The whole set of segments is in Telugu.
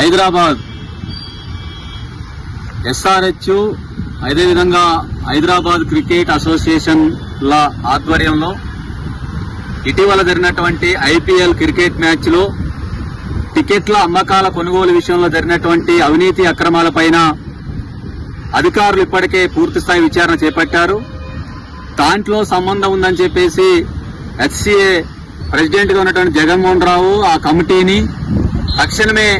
హైదరాబాద్. ఎస్ఆర్హెచ్ అదేవిధంగా హైదరాబాద్ క్రికెట్ అసోసియేషన్ల ఆధ్వర్యంలో ఇటీవల జరిగినటువంటి ఐపీఎల్ క్రికెట్ మ్యాచ్లో టికెట్ల అమ్మకాల కొనుగోలు విషయంలో జరిగినటువంటి అవినీతి అక్రమాలపైన అధికారులు ఇప్పటికే పూర్తిస్థాయి విచారణ చేపట్టారు. దాంట్లో సంబంధం ఉందని చెప్పేసి హెచ్సిఏ ప్రెసిడెంట్గా ఉన్నటువంటి జగన్మోహన్ రావు ఆ కమిటీని తక్షణమే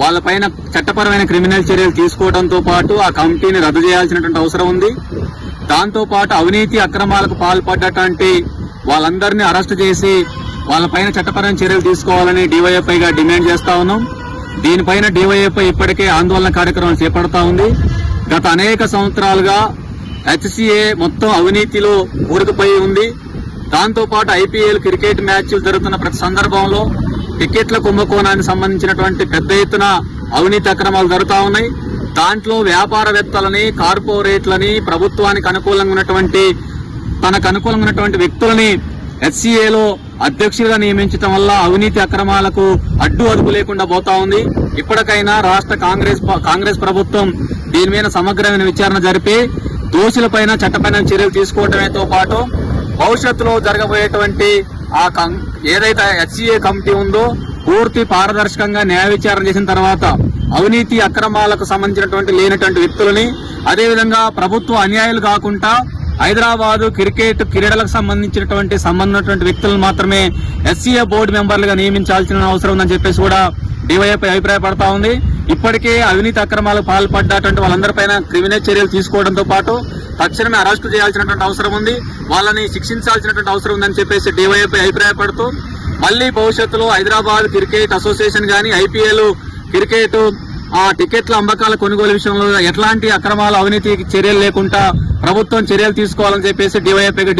వాళ్ళపైన చట్టపరమైన క్రిమినల్ చర్యలు తీసుకోవడంతో పాటు ఆ కమిటీని రద్దు చేయాల్సినటువంటి అవసరం ఉంది. దాంతో పాటు అవినీతి అక్రమాలకు పాల్పడ్డటువంటి వాళ్ళందరినీ అరెస్ట్ చేసి వాళ్ళపైన చట్టపరమైన చర్యలు తీసుకోవాలని డివైఎఫ్ఐగా డిమాండ్ చేస్తా ఉన్నాం. దీనిపైన డివైఎఫ్ఐ ఇప్పటికే ఆందోళన కార్యక్రమం చేపడతా ఉంది. గత అనేక సంవత్సరాలుగా హెచ్సిఏ మొత్తం అవినీతిలో ఊరుకుపోయి ఉంది. దాంతోపాటు ఐపీఎల్ క్రికెట్ మ్యాచ్లు జరుగుతున్న ప్రతి సందర్భంలో టికెట్ల కుంభకోణానికి సంబంధించినటువంటి పెద్ద ఎత్తున అవినీతి అక్రమాలు జరుగుతూ ఉన్నాయి. దాంట్లో వ్యాపారవేత్తలని కార్పొరేట్లని ప్రభుత్వానికి అనుకూలంగా ఉన్నటువంటి తనకు అనుకూలంగా ఉన్నటువంటి వ్యక్తులని హెచ్సిఏలో అధ్యక్షులుగా నియమించడం వల్ల అవినీతి అక్రమాలకు అడ్డు అదుపు లేకుండా పోతా ఉంది. ఇప్పటికైనా రాష్ట్ర కాంగ్రెస్ కాంగ్రెస్ ప్రభుత్వం దీని మీద సమగ్రమైన విచారణ జరిపి దోషులపైన చట్టపైన చర్యలు తీసుకోవడమేతో పాటు భవిష్యత్తులో జరగబోయేటువంటి ఆ కం- ఏదైతే హెచ్సిఏ కమిటీ ఉందో పూర్తి పారదర్శకంగా న్యాయ విచారణ చేసిన తర్వాత అవినీతి అక్రమాలకు సంబంధించినటువంటి లేనటువంటి వ్యక్తులని అదేవిధంగా ప్రభుత్వ అన్యాయాలు కాకుండా హైదరాబాద్ క్రికెట్ క్రీడలకు సంబంధించినటువంటి సంబంధించినటువంటి వ్యక్తులను మాత్రమే ఎస్సీఏ బోర్డు మెంబర్లుగా నియమించాల్సిన అవసరం ఉందని చెప్పేసి కూడా డివైఎఫ్ఐ అభిప్రాయపడతా ఉంది. ఇప్పటికే అవినీతి అక్రమాలకు పాల్పడ్డటువంటి వాళ్ళందరిపైన క్రిమినల్ చర్యలు తీసుకోవడంతో పాటు తక్షణమే అరెస్టు చేయాల్సినటువంటి అవసరం ఉంది. వాళ్ళని శిక్షించాల్సినటువంటి అవసరం ఉందని చెప్పేసి డివైఎఫ్ఐ అభిప్రాయపడుతూ మళ్ళీ భవిష్యత్తులో హైదరాబాద్ క్రికెట్ అసోసియేషన్ కానీ ఐపీఎల్ క్రికెట్ ఆ టికెట్ల అమ్మకాల కొనుగోలు విషయంలో ఎట్లాంటి అక్రమాలు అవినీతి చర్యలు లేకుండా ప్రభుత్వం చర్యలు తీసుకోవాలని చెప్పేసి డివైఎఫ్ఐకి